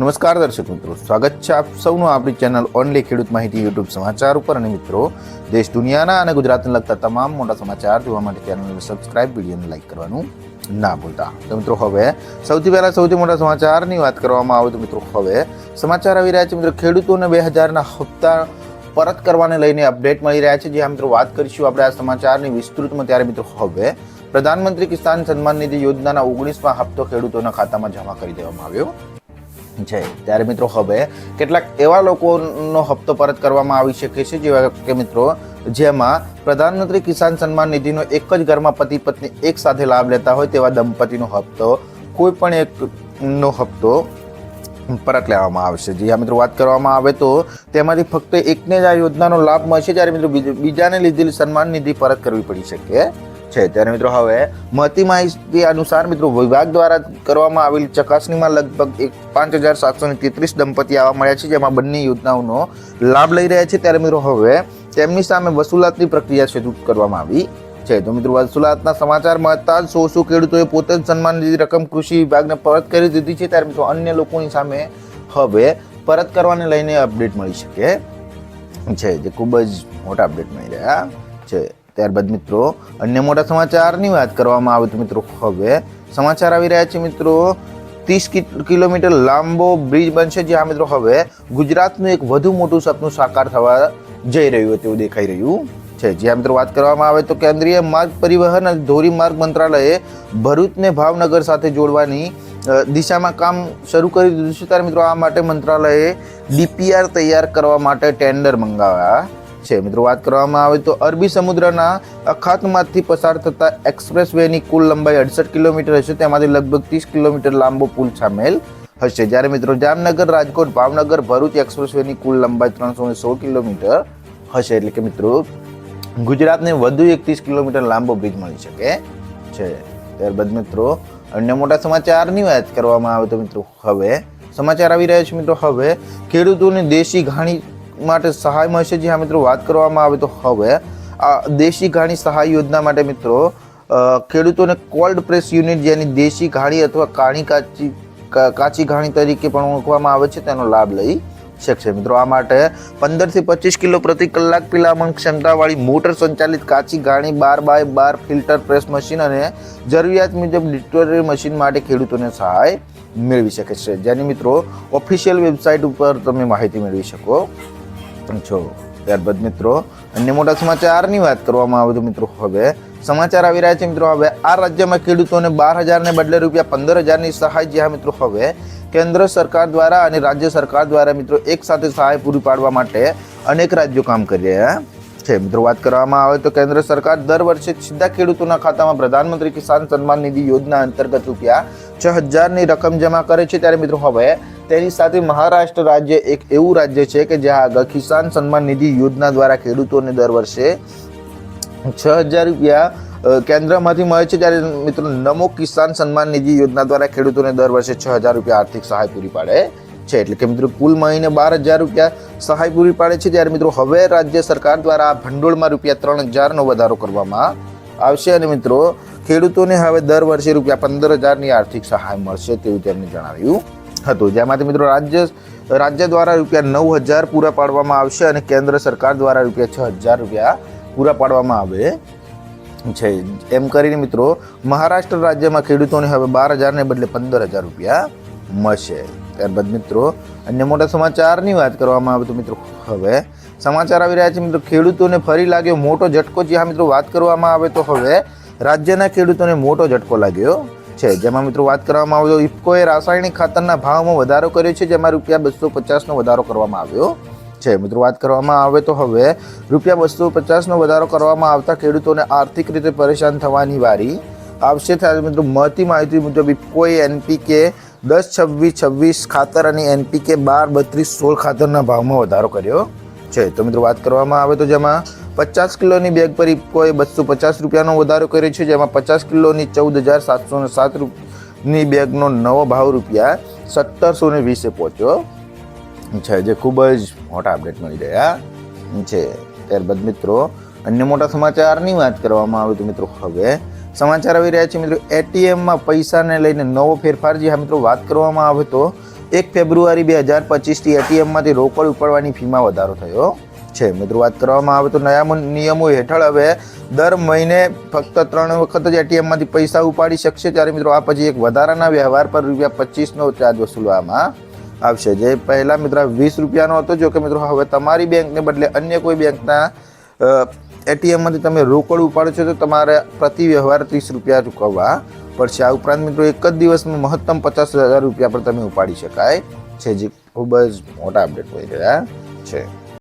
નમસ્કાર દર્શક મિત્રો. સ્વાગત છે આપ સૌનું આપણી ચેનલ ઓનલી ખેડૂત માહિતી યુટ્યુબ સમાચાર ઉપર. અને મિત્રો, દેશ દુનિયાના અને ગુજરાતને લગતા તમામ મોટા સમાચાર જોવા માટે ચેનલને સબસ્ક્રાઇબ વિડીયોને લાઇક કરવાનું ના ભૂલતા. તો મિત્રો, હવે સૌથી પહેલાં સૌથી મોટા સમાચારની વાત કરવામાં આવે તો મિત્રો, હવે સમાચાર આવી રહ્યા છે મિત્રો. ખેડૂતોને બે હજારના હપ્તા પરત કરવાને લઈને અપડેટ મળી રહ્યા છે. જે મિત્રો વાત કરીશું આપણે આ સમાચારની વિસ્તૃતમાં. ત્યારે મિત્રો, હવે પ્રધાનમંત્રી કિસાન સન્માન નિધિ યોજનાના ઓગણીસમાં હપ્તો ખેડૂતોના ખાતામાં જમા કરી દેવામાં આવ્યો. છે. ત્યારે મિત્રો હવે કેટલાક એવા લોકોનો હપ્તો પરત કરવામાં આવી શકે છે, જેવા કે મિત્રો જેમાં પ્રધાનમંત્રી કિસાન સન્માન નિધિનો એક જ ઘરમાં પતિ પત્ની એક સાથે લાભ લેતા હોય તેવા દંપતીનો હપ્તો, કોઈ પણ એકનો હપ્તો પરત લેવામાં આવશે. જે આ મિત્રો, વાત કરવામાં આવે તો તેમાંથી ફક્ત એકને જ આ યોજનાનો લાભ મળશે, જ્યારે મિત્રો બીજાને લીધેલી સન્માન નિધિ પરત કરવી પડી શકે. છે. ત્યારે મિત્રો હવે મળતી માહિતી અનુસાર મિત્રો વિભાગ દ્વારા કરવામાં આવેલી ચકાસણીમાં લગભગ એક પાંચ હજાર સાતસો તેત્રીસ દંપતી આવા મળ્યા છે, જેમાં બંને યોજનાઓનો લાભ લઈ રહ્યા છે. ત્યારે મિત્રો હવે તેમની સામે વસૂલાતની પ્રક્રિયા શરૂ કરવામાં આવી છે. તો મિત્રો વસૂલાતના સમાચાર મળતા જ સો સો ખેડૂતોએ પોતે જ સન્માન નિધિ રકમ કૃષિ વિભાગને પરત કરી દીધી છે. ત્યારે મિત્રો અન્ય લોકોની સામે હવે પરત કરવાને લઈને અપડેટ મળી શકે છે, જે ખૂબ જ મોટા અપડેટ મળી રહ્યા છે. ત્યારબાદ મિત્રો, અન્ય મોટા સમાચારની વાત કરવામાં આવે તો મિત્રો, હવે સમાચાર આવી રહ્યા છે મિત્રો. ત્રીસ કિલોમીટર લાંબો બ્રિજ બનશે, જ્યાં મિત્રો હવે ગુજરાતનું એક વધુ મોટું સપનું સાકાર થવા જઈ રહ્યું હોય તેવું દેખાઈ રહ્યું છે. જ્યાં મિત્રો વાત કરવામાં આવે તો કેન્દ્રીય માર્ગ પરિવહન અને ધોરીમાર્ગ મંત્રાલયે ભરૂચને ભાવનગર સાથે જોડવાની દિશામાં કામ શરૂ કરી દીધું છે. ત્યારે મિત્રો આ માટે મંત્રાલયે ડીપીઆર તૈયાર કરવા માટે ટેન્ડર મંગાવ્યા. છે. મિત્રો, વાત કરવામાં આવે તો અરબી સમુદ્રના અખાતમાંથી પસાર થતા એક્સપ્રેસ વેની કુલ લંબાઈ અડસઠ કિલોમીટર હશે. તેમાંથી લગભગ ત્રીસ કિલોમીટર લાંબો પુલ સામેલ હશે. જ્યારે મિત્રો, જામનગર, રાજકોટ, ભાવનગર, ભરૂચ એક્સપ્રેસ વેની કુલ લંબાઈ ત્રણસો સોળ કિલોમીટર હશે. એટલે કે મિત્રો, ગુજરાતને વધુ એક ત્રીસ કિલોમીટર લાંબો બ્રિજ મળી શકે છે. ત્યારબાદ મિત્રો, અન્ય મોટા સમાચારની વાત કરવામાં આવે તો મિત્રો, હવે સમાચાર આવી રહ્યા છે. મિત્રો, હવે ખેડૂતોને દેશી ઘાણી માટે સહાય મળશે જે હા મિત્રો, વાત કરવામાં આવે તો હવે આ દેશી ઘાણી સહાય યોજના માટે મિત્રો ખેડૂતોને કોલ્ડ પ્રેસ યુનિટ જેની દેશી ઘાણી અથવા કાણી કાચી કાચી ઘાણી તરીકે પણ ઓળખવામાં આવે છે, તેનો લાભ લઈ શકશે. મિત્રો, આ માટે પંદરથી પચીસ કિલો પ્રતિ કલાક પિલામણ ક્ષમતાવાળી મોટર સંચાલિત કાચી ઘાણી બાર બાય બાર ફિલ્ટર પ્રેસ મશીન અને જરૂરિયાત મુજબ ડિટોરી મશીન માટે ખેડૂતોને સહાય મેળવી શકે છે. જેની મિત્રો, ઓફિશિયલ વેબસાઇટ ઉપર તમે માહિતી મેળવી શકો. છો. ત્યારબાદ મિત્રો, અન્ય મોટા સમાચારની વાત કરવામાં આવે તો મિત્રો હવે સમાચાર આવી રહ્યા છે મિત્રો. હવે આ રાજ્યમાં ખેડૂતોને બાર હજારને બદલે રૂપિયા પંદર હજારની સહાય જ્યાં મિત્રો, હવે કેન્દ્ર સરકાર દ્વારા અને રાજ્ય સરકાર દ્વારા મિત્રો એક સાથે સહાય પૂરી પાડવા માટે અનેક રાજ્યો કામ કરી રહ્યા છે. મિત્રો, વાત કરવામાં આવે તો કેન્દ્ર સરકાર દર વર્ષે સીધા ખેડૂતોના ખાતામાં પ્રધાનમંત્રી કિસાન સન્માન નિધિ યોજના અંતર્ગત રૂપિયા છ હજારની રકમ જમા કરે છે. ત્યારે મિત્રો, હવે તેની સાથે મહારાષ્ટ્ર રાજ્ય એક એવું રાજ્ય છે કે જ્યાં આગળ કિસાન સન્માન નિધિ યોજના દ્વારા ખેડૂતોને દર વર્ષે છ હજાર રૂપિયા કેન્દ્રમાંથી મળે છે. જ્યારે મિત્રો નમો કિસાન સન્માન નિધિ યોજના દ્વારા ખેડૂતોને દર વર્ષે છ હજાર રૂપિયા આર્થિક સહાય પૂરી પાડે છે. એટલે કે મિત્રો કુલ મહિને બાર હજાર રૂપિયા સહાય પૂરી પાડે છે. જ્યારે મિત્રો હવે રાજ્ય સરકાર દ્વારા આ ભંડોળમાં રૂપિયા ત્રણ હજારનો વધારો કરવામાં આવશે અને મિત્રો ખેડૂતોને હવે દર વર્ષે રૂપિયા પંદર હજારની આર્થિક સહાય મળશે તેવું તેમણે જણાવ્યું હતું જેમાંથી મિત્રો રાજ્ય રાજ્ય દ્વારા રૂપિયા નવ હજાર પૂરા પાડવામાં આવશે અને કેન્દ્ર સરકાર દ્વારા રૂપિયા છ હજાર રૂપિયા પૂરા પાડવામાં આવે છે. એમ કરીને મિત્રો મહારાષ્ટ્ર રાજ્યમાં ખેડૂતોને હવે બાર હજારને બદલે પંદર હજાર રૂપિયા મળશે. ત્યારબાદ મિત્રો અન્ય મોટા સમાચારની વાત કરવામાં આવે તો મિત્રો હવે સમાચાર આવી રહ્યા છે. મિત્રો ખેડૂતોને ફરી લાગ્યો મોટો ઝટકો. જે હા મિત્રો, વાત કરવામાં આવે તો હવે રાજ્યના ખેડૂતોને મોટો ઝટકો લાગ્યો. છે. જેમાં મિત્રો વાત કરવામાં આવે તો ઇફકોએ રાસાયણિક ખાતરના ભાવમાં વધારો કર્યો છે, જેમાં રૂપિયા બસો પચાસનો વધારો કરવામાં આવ્યો છે. મિત્રો વાત કરવામાં આવે તો હવે રૂપિયા બસો પચાસનો વધારો કરવામાં આવતા ખેડૂતોને આર્થિક રીતે પરેશાન થવાની વારી આવશે. મિત્રો મળતી માહિતી મુજબ ઇફકોએ એનપીકે દસ છવ્વીસ છવ્વીસ ખાતર અને એનપીકે બાર બત્રીસ સોળ ખાતરના ભાવમાં વધારો કર્યો છે. તો મિત્રો વાત કરવામાં આવે તો જેમાં પચાસ કિલોની બેગ પર ઇફકોએ બસો પચાસ રૂપિયાનો વધારો કર્યો છે, જેમાં પચાસ કિલોની ચૌદ હજાર સાતસો ને સાત રૂપની બેગનો નવો ભાવ રૂપિયા સત્તરસો ને વીસે પહોંચ્યો છે, જે ખૂબ જ મોટા અપડેટ મળી રહ્યા છે. ત્યારબાદ મિત્રો, અન્ય મોટા સમાચારની વાત કરવામાં આવે તો મિત્રો હવે સમાચાર આવી રહ્યા છે, મિત્રો એટીએમમાં પૈસાને લઈને નવો ફેરફાર, જે હા મિત્રો વાત કરવામાં આવે તો એક ફેબ્રુઆરી બે હજાર પચીસથી એટીએમમાંથી રોકડ ઉપાડવાની ફીમાં વધારો થયો. છે. મિત્રો, વાત કરવામાં આવે તો નયા નિયમો હેઠળ હવે દર મહિને ફક્ત ત્રણ વખત જ એટીએમમાંથી પૈસા ઉપાડી શકશે. ત્યારે મિત્રો, આ પછી એક વધારાના વ્યવહાર પર રૂપિયા પચીસનો ચાર્જ વસૂલવામાં આવશે. જે પહેલાં મિત્રો વીસ રૂપિયાનો હતો જો કે મિત્રો, હવે તમારી બેંકને બદલે અન્ય કોઈ બેંકના એટીએમમાંથી તમે રોકડ ઉપાડો છો, તો તમારે પ્રતિ વ્યવહાર ત્રીસ રૂપિયા ચૂકવવા પડશે. આ ઉપરાંત મિત્રો, એક જ દિવસમાં મહત્તમ પચાસ હજાર રૂપિયા પર તમે ઉપાડી શકાય છે. જે ખૂબ જ મોટા અપડેટ હોઈ રહ્યા છે.